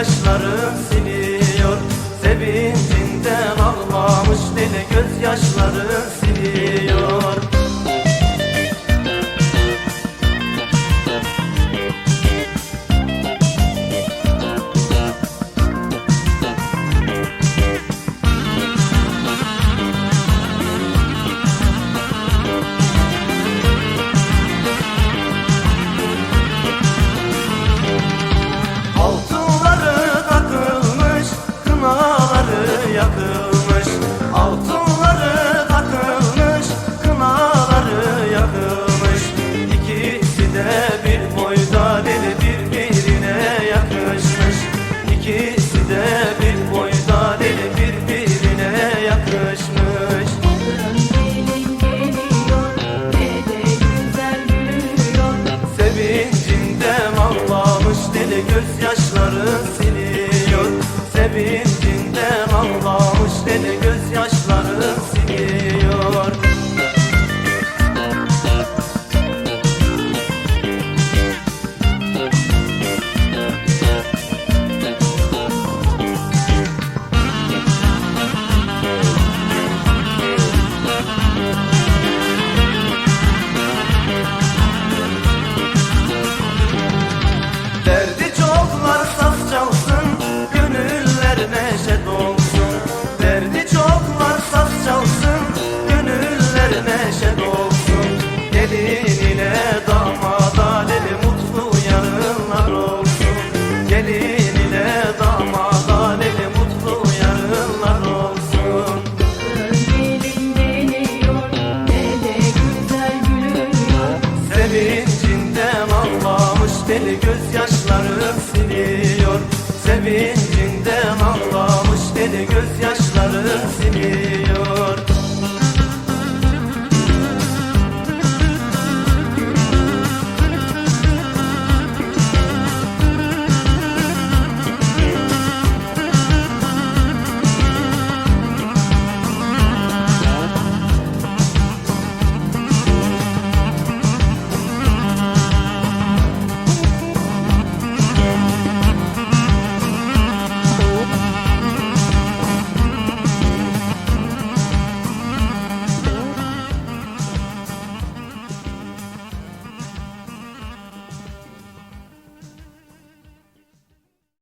yaşlarım siliyor. Sevincinden ağlamış deli gözyaşlarım 要。Sevincinden ağlamış deli gözyaşların simi